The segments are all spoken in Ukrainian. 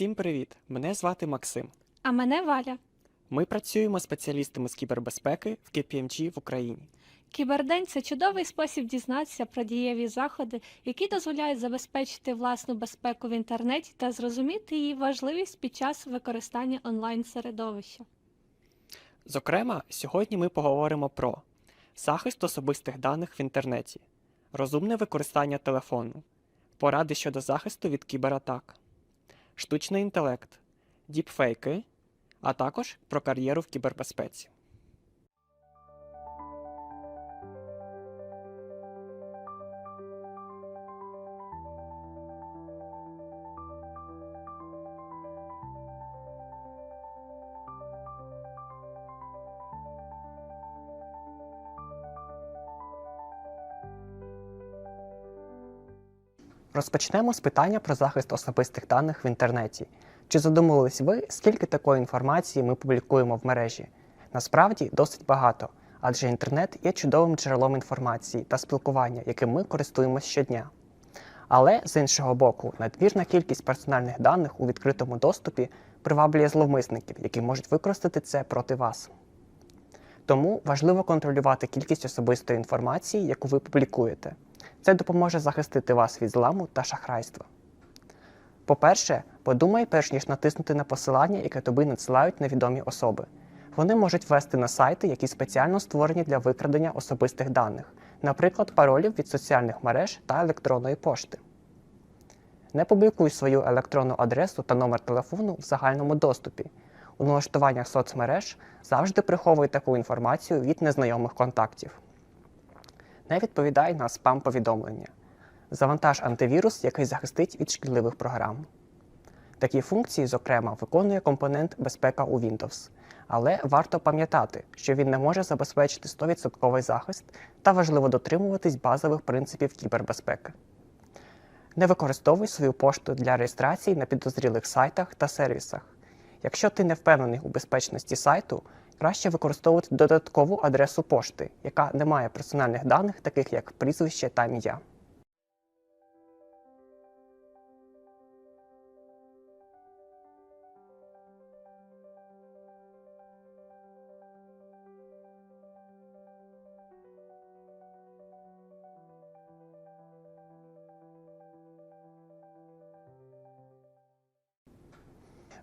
Всім привіт! Мене звати Максим. А мене Валя. Ми працюємо спеціалістами з кібербезпеки в KPMG в Україні. Кібердень це чудовий спосіб дізнатися про дієві заходи, які дозволяють забезпечити власну безпеку в інтернеті та зрозуміти її важливість під час використання онлайн-середовища. Зокрема, сьогодні ми поговоримо про захист особистих даних в інтернеті, розумне використання телефону, поради щодо захисту від кібератак, штучний інтелект, діпфейки, а також про кар'єру в кібербезпеці. Розпочнемо з питання про захист особистих даних в інтернеті. Чи задумувались ви, скільки такої інформації ми публікуємо в мережі? Насправді досить багато, адже інтернет є чудовим джерелом інформації та спілкування, яким ми користуємося щодня. Але з іншого боку, надмірна кількість персональних даних у відкритому доступі приваблює зловмисників, які можуть використати це проти вас. Тому важливо контролювати кількість особистої інформації, яку ви публікуєте. Це допоможе захистити вас від зламу та шахрайства. По-перше, подумай, перш ніж натиснути на посилання, яке тобі надсилають невідомі особи. Вони можуть вести на сайти, які спеціально створені для викрадення особистих даних, наприклад, паролів від соціальних мереж та електронної пошти. Не публікуй свою електронну адресу та номер телефону в загальному доступі. У налаштуваннях соцмереж завжди приховуй таку інформацію від незнайомих контактів. Не відповідай на спам-повідомлення. Завантаж антивірус, який захистить від шкідливих програм. Такі функції, зокрема, виконує компонент безпека у Windows. Але варто пам'ятати, що він не може забезпечити 100% захист та важливо дотримуватись базових принципів кібербезпеки. Не використовуй свою пошту для реєстрації на підозрілих сайтах та сервісах. Якщо ти не впевнений у безпечності сайту, краще використовувати додаткову адресу пошти, яка не має персональних даних, таких як прізвище та ім'я.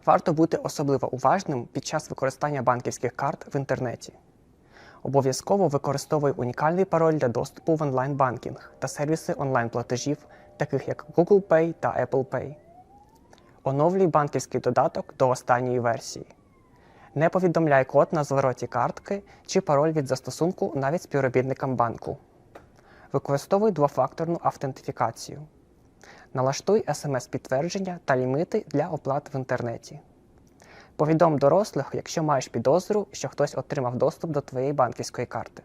Варто бути особливо уважним під час використання банківських карт в інтернеті. Обов'язково використовуй унікальний пароль для доступу в онлайн-банкінг та сервіси онлайн-платежів, таких як Google Pay та Apple Pay. Оновлюй банківський додаток до останньої версії. Не повідомляй код на звороті картки чи пароль від застосунку навіть співробітникам банку. Використовуй двофакторну автентифікацію. Налаштуй смс-підтвердження та ліміти для оплат в інтернеті. Повідом дорослих, якщо маєш підозру, що хтось отримав доступ до твоєї банківської карти.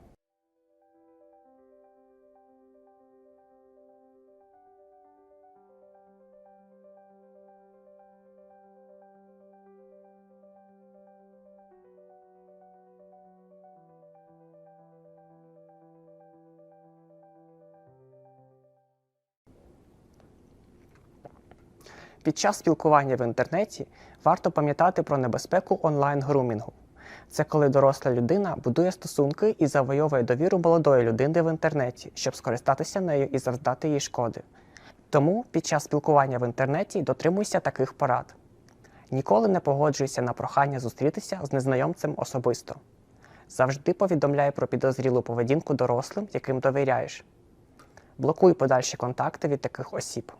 Під час спілкування в інтернеті варто пам'ятати про небезпеку онлайн-грумінгу. Це коли доросла людина будує стосунки і завойовує довіру молодої людини в інтернеті, щоб скористатися нею і завдати їй шкоди. Тому під час спілкування в інтернеті дотримуйся таких порад. Ніколи не погоджуйся на прохання зустрітися з незнайомцем особисто. Завжди повідомляй про підозрілу поведінку дорослим, яким довіряєш. Блокуй подальші контакти від таких осіб.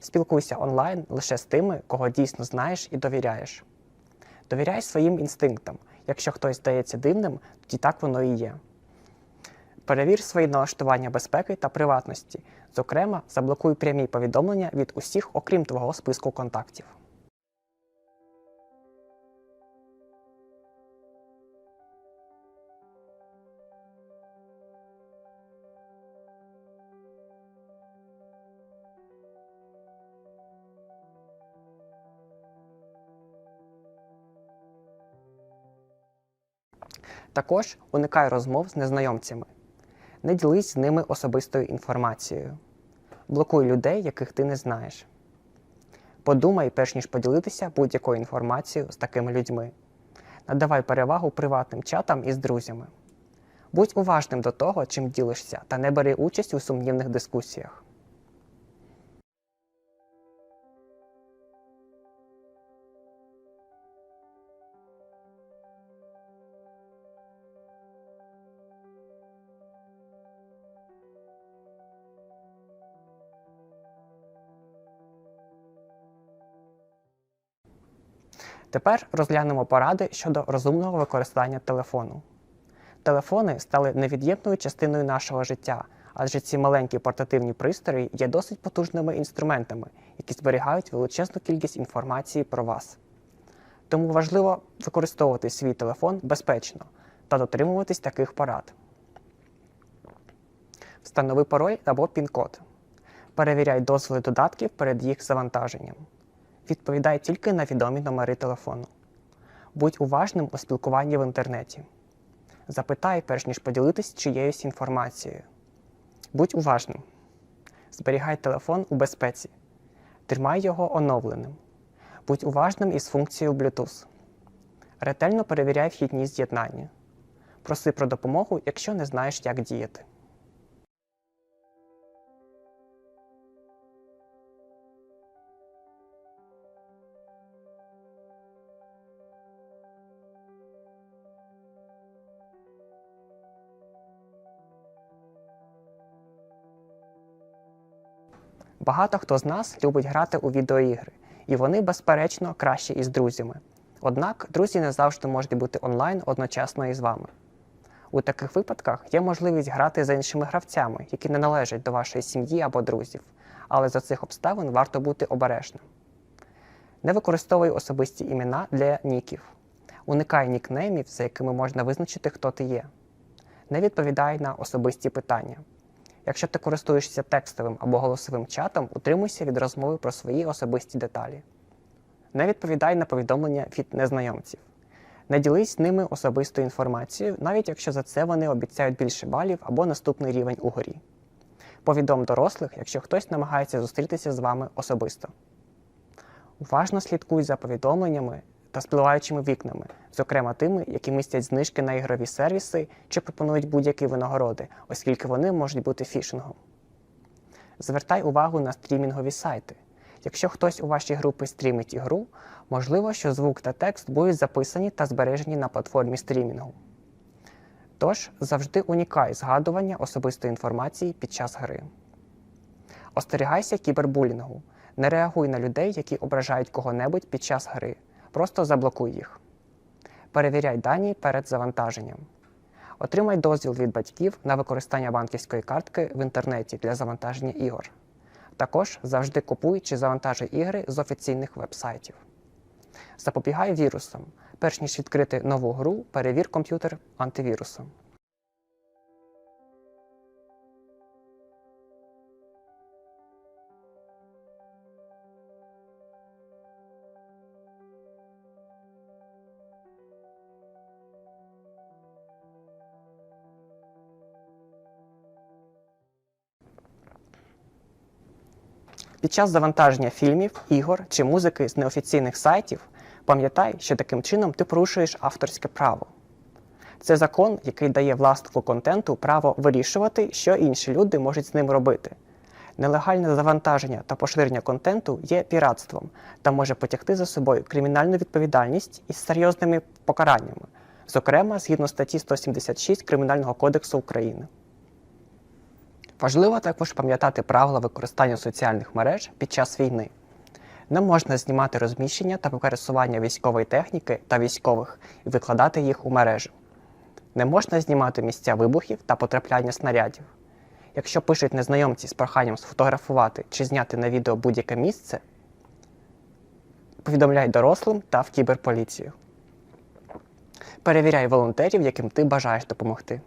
Спілкуйся онлайн лише з тими, кого дійсно знаєш і довіряєш. Довіряй своїм інстинктам. Якщо хтось здається дивним, тоді так воно і є. Перевір свої налаштування безпеки та приватності. Зокрема, заблокуй прямі повідомлення від усіх, окрім твого списку контактів. Також уникай розмов з незнайомцями. Не ділись з ними особистою інформацією. Блокуй людей, яких ти не знаєш. Подумай, перш ніж поділитися будь-якою інформацією з такими людьми. Надавай перевагу приватним чатам із друзями. Будь уважним до того, чим ділишся, та не бери участь у сумнівних дискусіях. Тепер розглянемо поради щодо розумного використання телефону. Телефони стали невід'ємною частиною нашого життя, адже ці маленькі портативні пристрої є досить потужними інструментами, які зберігають величезну кількість інформації про вас. Тому важливо використовувати свій телефон безпечно та дотримуватись таких порад. Встанови пароль або пін-код. Перевіряй дозволи додатків перед їх завантаженням. Відповідай тільки на відомі номери телефону. Будь уважним у спілкуванні в інтернеті. Запитай, перш ніж поділитись чиєюсь інформацією. Будь уважним. Зберігай телефон у безпеці. Тримай його оновленим. Будь уважним із функцією Bluetooth. Ретельно перевіряй вхідні з'єднання. Проси про допомогу, якщо не знаєш, як діяти. Багато хто з нас любить грати у відеоігри, і вони, безперечно, кращі із друзями. Однак друзі не завжди можуть бути онлайн одночасно із вами. У таких випадках є можливість грати за іншими гравцями, які не належать до вашої сім'ї або друзів, але за цих обставин варто бути обережним. Не використовуй особисті імена для ніків. Уникай нікнеймів, за якими можна визначити, хто ти є. Не відповідай на особисті питання. Якщо ти користуєшся текстовим або голосовим чатом, утримуйся від розмови про свої особисті деталі. Не відповідай на повідомлення від незнайомців. Не ділись з ними особистою інформацією, навіть якщо за це вони обіцяють більше балів або наступний рівень у горі. Повідом дорослих, якщо хтось намагається зустрітися з вами особисто. Уважно слідкуй за повідомленнями та спливаючими вікнами, зокрема тими, які містять знижки на ігрові сервіси чи пропонують будь-які винагороди, оскільки вони можуть бути фішингом. Звертай увагу на стрімінгові сайти. Якщо хтось у вашій групі стрімить ігру, можливо, що звук та текст будуть записані та збережені на платформі стрімінгу. Тож завжди унікай згадування особистої інформації під час гри. Остерігайся кібербулінгу. Не реагуй на людей, які ображають кого-небудь під час гри. Просто заблокуй їх. Перевіряй дані перед завантаженням. Отримай дозвіл від батьків на використання банківської картки в інтернеті для завантаження ігор. Також завжди купуй чи завантажуй ігри з офіційних вебсайтів. Запобігай вірусам. Перш ніж відкрити нову гру, перевір комп'ютер антивірусом. Під час завантаження фільмів, ігор чи музики з неофіційних сайтів пам'ятай, що таким чином ти порушуєш авторське право. Це закон, який дає власнику контенту право вирішувати, що інші люди можуть з ним робити. Нелегальне завантаження та поширення контенту є піратством та може потягти за собою кримінальну відповідальність із серйозними покараннями, зокрема згідно статті 176 Кримінального кодексу України. Важливо також пам'ятати правила використання соціальних мереж під час війни. Не можна знімати розміщення та пересування військової техніки та військових і викладати їх у мережу. Не можна знімати місця вибухів та потрапляння снарядів. Якщо пишуть незнайомці з проханням сфотографувати чи зняти на відео будь-яке місце, повідомляй дорослим та в кіберполіцію. Перевіряй волонтерів, яким ти бажаєш допомогти.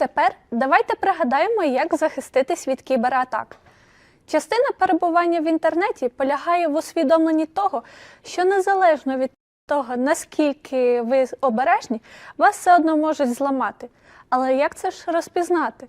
Тепер давайте пригадаємо, як захиститись від кібератак. Частина перебування в інтернеті полягає в усвідомленні того, що незалежно від того, наскільки ви обережні, вас все одно можуть зламати. Але як це ж розпізнати?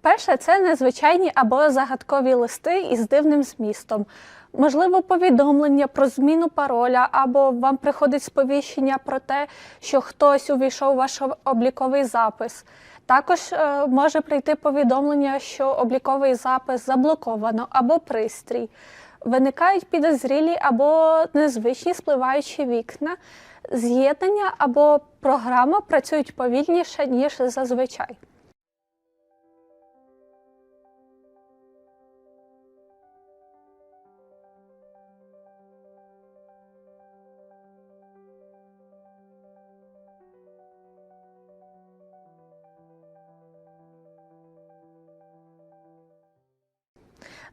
Перше, це незвичайні або загадкові листи із дивним змістом. Можливо, повідомлення про зміну пароля, або вам приходить сповіщення про те, що хтось увійшов у ваш обліковий запис. Також е, може прийти повідомлення, що обліковий запис заблоковано або пристрій. Виникають підозрілі або незвичні спливаючі вікна, з'єднання або програма працюють повільніше, ніж зазвичай.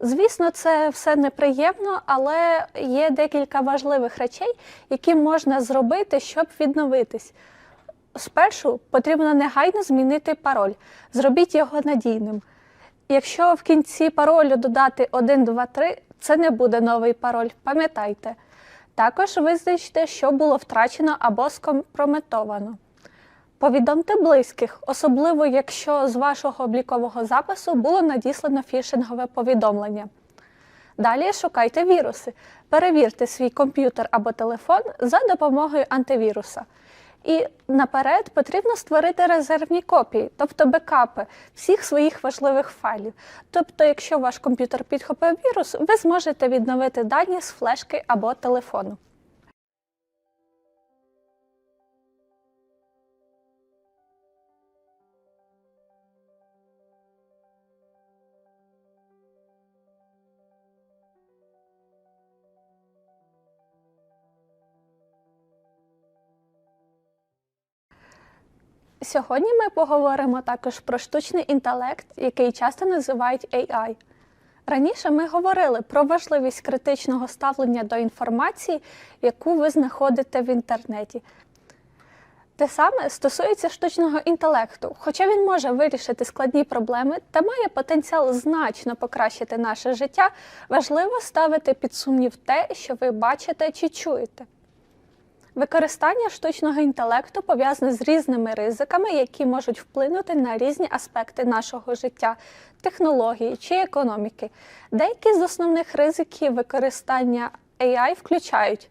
Звісно, це все неприємно, але є декілька важливих речей, які можна зробити, щоб відновитись. Спершу потрібно негайно змінити пароль, зробіть його надійним. Якщо в кінці паролю додати 1, 2, 3, це не буде новий пароль, пам'ятайте. Також визначте, що було втрачено або скомпрометовано. Повідомте близьких, особливо якщо з вашого облікового запису було надіслано фішингове повідомлення. Далі шукайте віруси. Перевірте свій комп'ютер або телефон за допомогою антивіруса. І наперед потрібно створити резервні копії, тобто бекапи всіх своїх важливих файлів. Тобто, якщо ваш комп'ютер підхопив вірус, ви зможете відновити дані з флешки або телефону. Сьогодні ми поговоримо також про штучний інтелект, який часто називають AI. Раніше ми говорили про важливість критичного ставлення до інформації, яку ви знаходите в інтернеті. Те саме стосується штучного інтелекту, хоча він може вирішити складні проблеми та має потенціал значно покращити наше життя, важливо ставити під сумнів те, що ви бачите чи чуєте. Використання штучного інтелекту пов'язане з різними ризиками, які можуть вплинути на різні аспекти нашого життя, технології чи економіки. Деякі з основних ризиків використання AI включають.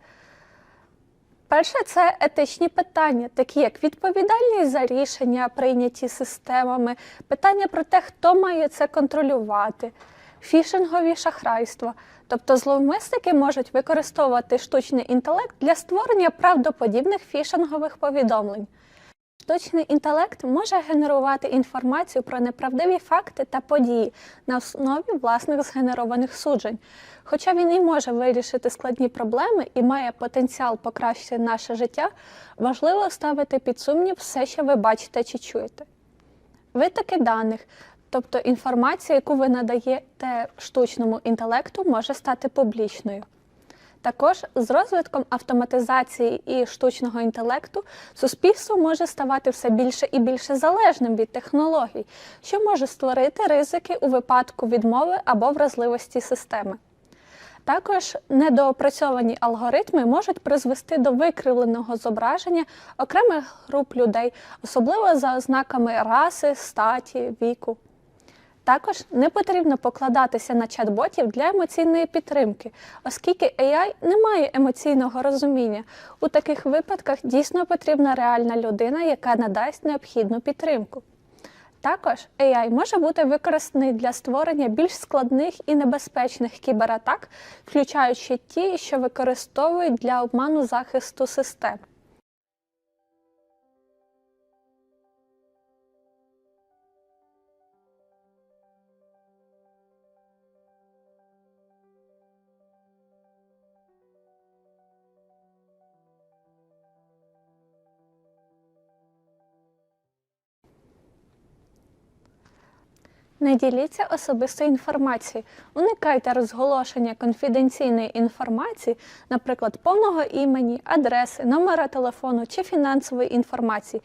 Перше, це етичні питання, такі як відповідальність за рішення, прийняті системами, питання про те, хто має це контролювати, фішингові шахрайства. Тобто зловмисники можуть використовувати штучний інтелект для створення правдоподібних фішингових повідомлень. Штучний інтелект може генерувати інформацію про неправдиві факти та події на основі власних згенерованих суджень. Хоча він і може вирішити складні проблеми і має потенціал покращити наше життя, важливо ставити під сумнів все, що ви бачите чи чуєте. Витоки даних, тобто інформація, яку ви надаєте штучному інтелекту, може стати публічною. Також з розвитком автоматизації і штучного інтелекту суспільство може ставати все більше і більше залежним від технологій, що може створити ризики у випадку відмови або вразливості системи. Також недоопрацьовані алгоритми можуть призвести до викривленого зображення окремих груп людей, особливо за ознаками раси, статі, віку. Також не потрібно покладатися на чат-ботів для емоційної підтримки, оскільки AI не має емоційного розуміння. У таких випадках дійсно потрібна реальна людина, яка надасть необхідну підтримку. Також AI може бути використаний для створення більш складних і небезпечних кібератак, включаючи ті, що використовують для обману захисту систем. Не діліться особистою інформацією, уникайте розголошення конфіденційної інформації, наприклад, повного імені, адреси, номера телефону чи фінансової інформації.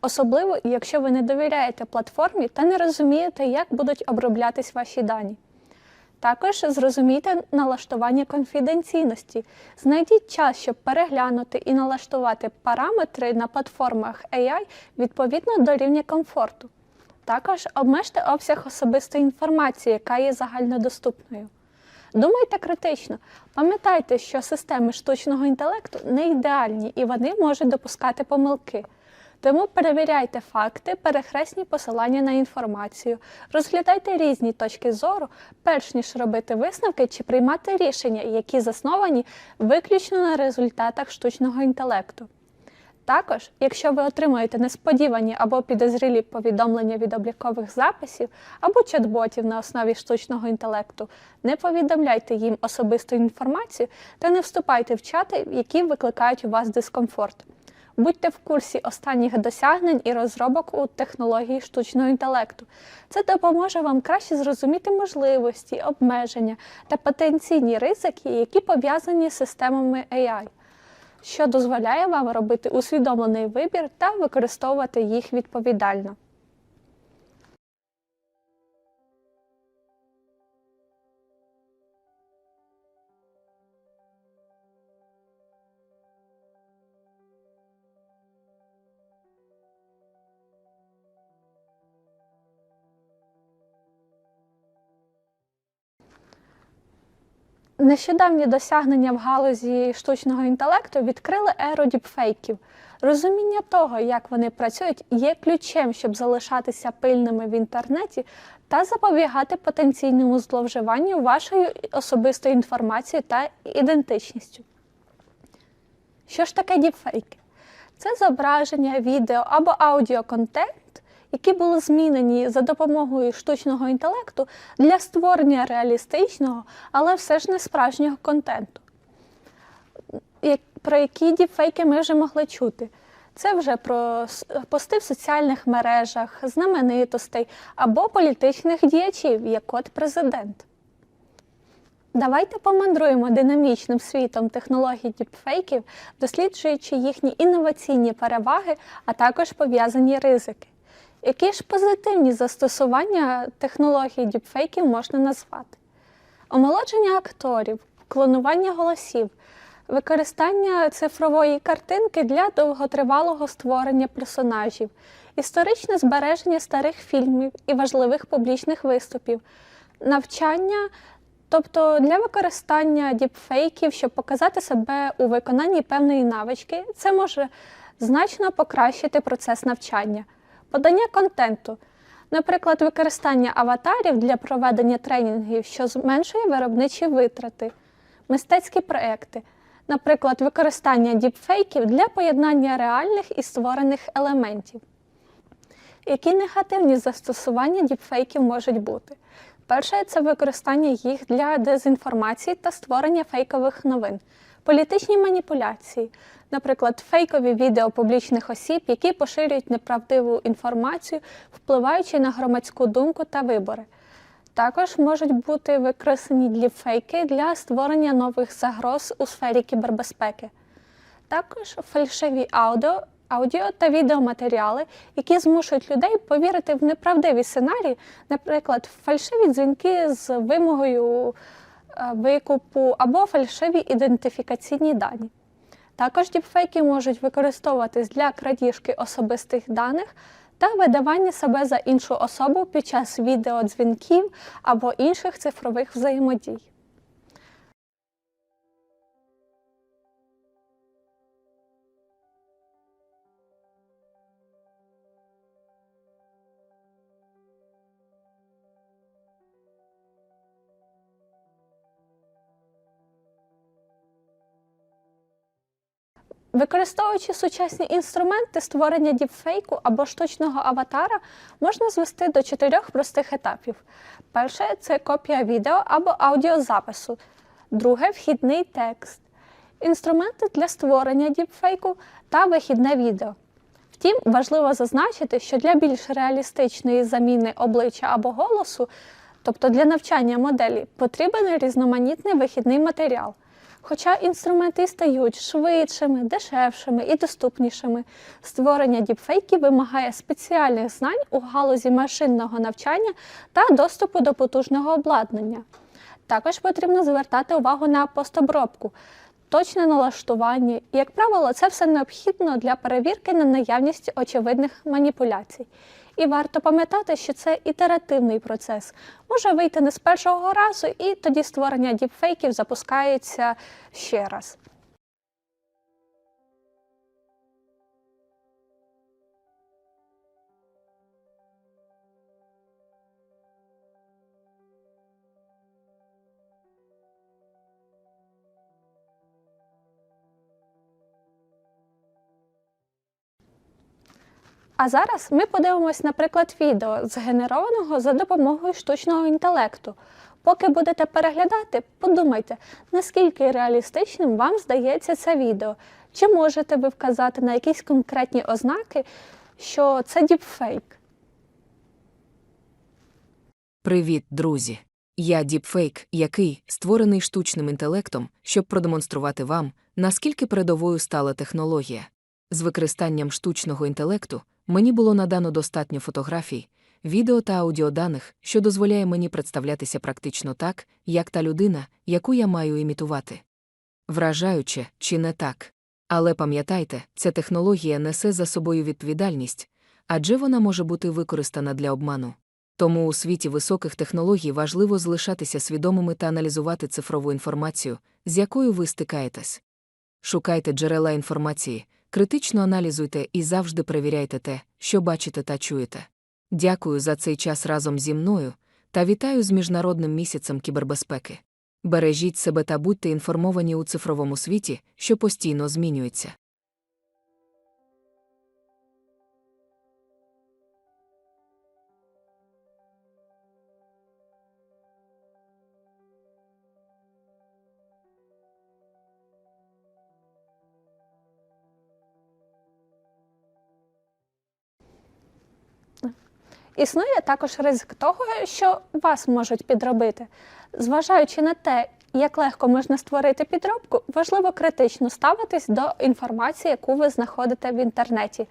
особливо якщо ви не довіряєте платформі та не розумієте, як будуть оброблятись ваші дані. Також зрозумійте налаштування конфіденційності. Знайдіть час, щоб переглянути і налаштувати параметри на платформах AI відповідно до рівня комфорту. Також обмежте обсяг особистої інформації, яка є загальнодоступною. Думайте критично, пам'ятайте, що системи штучного інтелекту не ідеальні і вони можуть допускати помилки. Тому перевіряйте факти, перехресні посилання на інформацію, розглядайте різні точки зору, перш ніж робити висновки чи приймати рішення, які засновані виключно на результатах штучного інтелекту. Також, якщо ви отримуєте несподівані або підозрілі повідомлення від облікових записів або чат-ботів на основі штучного інтелекту, не повідомляйте їм особисту інформацію та не вступайте в чати, які викликають у вас дискомфорт. Будьте в курсі останніх досягнень і розробок у технології штучного інтелекту. Це допоможе вам краще зрозуміти можливості, обмеження та потенційні ризики, які пов'язані з системами AI що дозволяє вам робити усвідомлений вибір та використовувати їх відповідально. Нещодавні досягнення в галузі штучного інтелекту відкрили еру діпфейків. Розуміння того, як вони працюють, є ключем, щоб залишатися пильними в інтернеті та запобігати потенційному зловживанню вашою особистою інформацією та ідентичністю. Що ж таке діпфейки? Це зображення, відео або аудіоконтент, які були змінені за допомогою штучного інтелекту для створення реалістичного, але все ж не справжнього контенту. Про які діпфейки ми вже могли чути. Це вже про пости в соціальних мережах, знаменитостей або політичних діячів, як от президент. Давайте помандруємо динамічним світом технологій діпфейків, досліджуючи їхні інноваційні переваги, а також пов'язані ризики. Які ж позитивні застосування технологій діпфейків можна назвати? Омолодження акторів, клонування голосів, використання цифрової картинки для довготривалого створення персонажів, історичне збереження старих фільмів і важливих публічних виступів, навчання, тобто для використання діпфейків, щоб показати себе у виконанні певної навички, це може значно покращити процес навчання, подання контенту. Наприклад, використання аватарів для проведення тренінгів, що зменшує виробничі витрати, мистецькі проекти, наприклад, використання діпфейків для поєднання реальних і створених елементів. Які негативні застосування діпфейків можуть бути? Перше це використання їх для дезінформації та створення фейкових новин, політичні маніпуляції, наприклад, фейкові відео публічних осіб, які поширюють неправдиву інформацію, впливаючи на громадську думку та вибори. Також можуть бути використані діпфейки для створення нових загроз у сфері кібербезпеки. Також фальшиві аудіо, аудіо та відеоматеріали, які змушують людей повірити в неправдиві сценарії, наприклад, фальшиві дзвінки з вимогою е, викупу або фальшиві ідентифікаційні дані. Також діпфейки можуть використовуватись для крадіжки особистих даних та видавання себе за іншу особу під час відеодзвінків або інших цифрових взаємодій. Використовуючи сучасні інструменти створення діпфейку або штучного аватара, можна звести до чотирьох простих етапів. Перше це копія відео або аудіозапису. Друге вхідний текст, інструменти для створення діпфейку та вихідне відео. Втім, важливо зазначити, що для більш реалістичної заміни обличчя або голосу, тобто для навчання моделі, потрібен різноманітний вихідний матеріал. Хоча інструменти стають швидшими, дешевшими і доступнішими, створення діпфейків вимагає спеціальних знань у галузі машинного навчання та доступу до потужного обладнання. Також потрібно звертати увагу на постобробку, точне налаштування, і, як правило, це все необхідно для перевірки на наявність очевидних маніпуляцій. І варто пам'ятати, що це ітеративний процес. Може вийти не з першого разу, і тоді створення діпфейків запускається ще раз. А зараз ми подивимось, наприклад, відео, згенерованого за допомогою штучного інтелекту. Поки будете переглядати, подумайте, наскільки реалістичним вам здається це відео. Чи можете ви вказати на якісь конкретні ознаки, що це діпфейк? Привіт, друзі! Я Діпфейк, який створений штучним інтелектом, щоб продемонструвати вам, наскільки передовою стала технологія. З використанням штучного інтелекту мені було надано достатньо фотографій, відео та аудіоданих, що дозволяє мені представлятися практично так, як та людина, яку я маю імітувати. Вражаюче, чи не так? Але пам'ятайте, ця технологія несе за собою відповідальність, адже вона може бути використана для обману. Тому у світі високих технологій важливо залишатися свідомими та аналізувати цифрову інформацію, з якою ви стикаєтесь. Шукайте джерела інформації, критично аналізуйте і завжди перевіряйте те, що бачите та чуєте. Дякую за цей час разом зі мною та вітаю з Міжнародним місяцем кібербезпеки. Бережіть себе та будьте інформовані у цифровому світі, що постійно змінюється. Існує також ризик того, що вас можуть підробити. Зважаючи на те, як легко можна створити підробку, важливо критично ставитись до інформації, яку ви знаходите в інтернеті.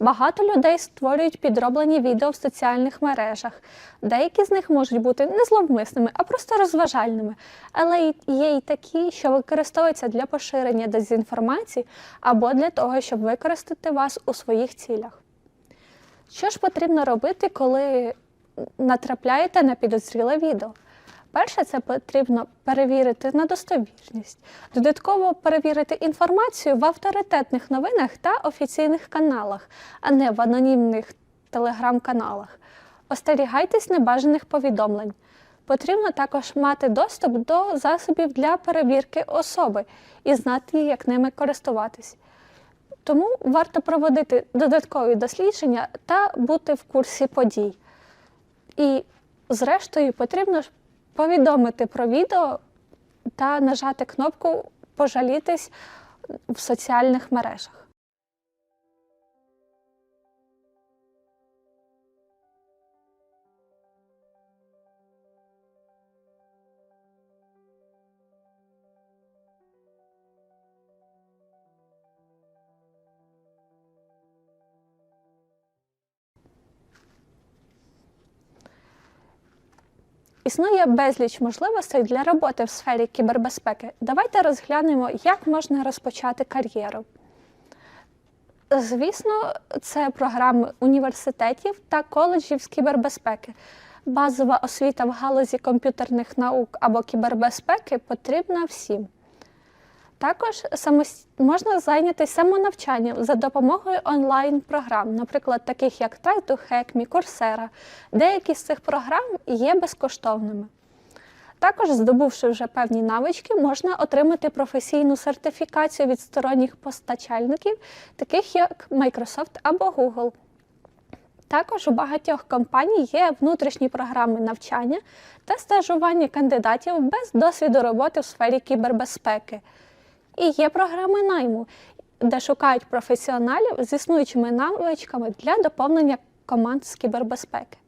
Багато людей створюють підроблені відео в соціальних мережах. Деякі з них можуть бути не зловмисними, а просто розважальними. Але є й такі, що використовуються для поширення дезінформації або для того, щоб використати вас у своїх цілях. Що ж потрібно робити, коли натрапляєте на підозріле відео? Перше, це потрібно перевірити на достовірність, додатково перевірити інформацію в авторитетних новинах та офіційних каналах, а не в анонімних телеграм-каналах. Остерігайтесь небажаних повідомлень. Потрібно також мати доступ до засобів для перевірки особи і знати, як ними користуватись. Тому варто проводити додаткові дослідження та бути в курсі подій. І, зрештою, потрібно повідомити про відео та нажати кнопку Пожалітись в соціальних мережах. Існує безліч можливостей для роботи в сфері кібербезпеки. Давайте розглянемо, як можна розпочати кар'єру. Звісно, це програми університетів та коледжів з кібербезпеки. Базова освіта в галузі комп'ютерних наук або кібербезпеки потрібна всім. Також можна зайнятися самонавчанням за допомогою онлайн-програм, наприклад, таких як Try2Hack, Coursera. Деякі з цих програм є безкоштовними. Також, здобувши вже певні навички, можна отримати професійну сертифікацію від сторонніх постачальників, таких як Microsoft або Google. Також у багатьох компаній є внутрішні програми навчання та стажування кандидатів без досвіду роботи в сфері кібербезпеки. І є програми найму, де шукають професіоналів з існуючими навичками для доповнення команд з кібербезпеки.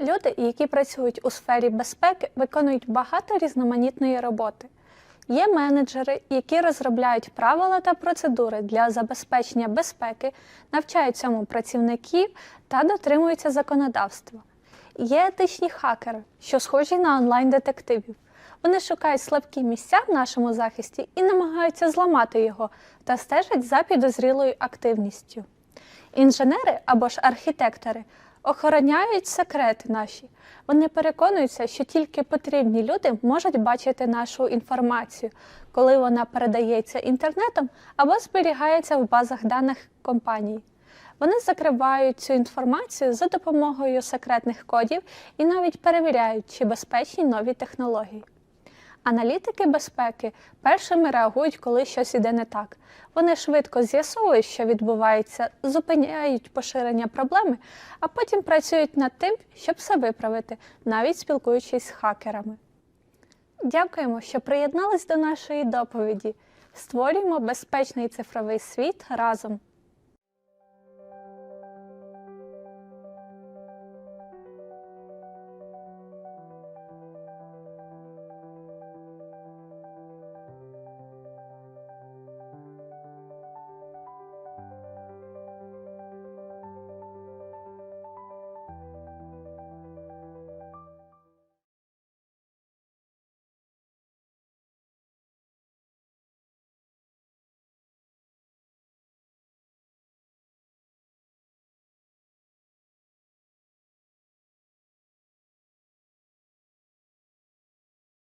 Люди, які працюють у сфері безпеки, виконують багато різноманітної роботи. Є менеджери, які розробляють правила та процедури для забезпечення безпеки, навчають цьому працівників та дотримуються законодавства. Є етичні хакери, що схожі на онлайн-детективів. Вони шукають слабкі місця в нашому захисті і намагаються зламати його та стежать за підозрілою активністю. Інженери або ж архітектори охороняють секрети наші. Вони переконуються, що тільки потрібні люди можуть бачити нашу інформацію, коли вона передається інтернетом або зберігається в базах даних компаній. Вони закривають цю інформацію за допомогою секретних кодів і навіть перевіряють, чи безпечні нові технології. Аналітики безпеки першими реагують, коли щось іде не так. Вони швидко з'ясовують, що відбувається, зупиняють поширення проблеми, а потім працюють над тим, щоб все виправити, навіть спілкуючись з хакерами. Дякуємо, що приєднались до нашої доповіді. Створюємо безпечний цифровий світ разом.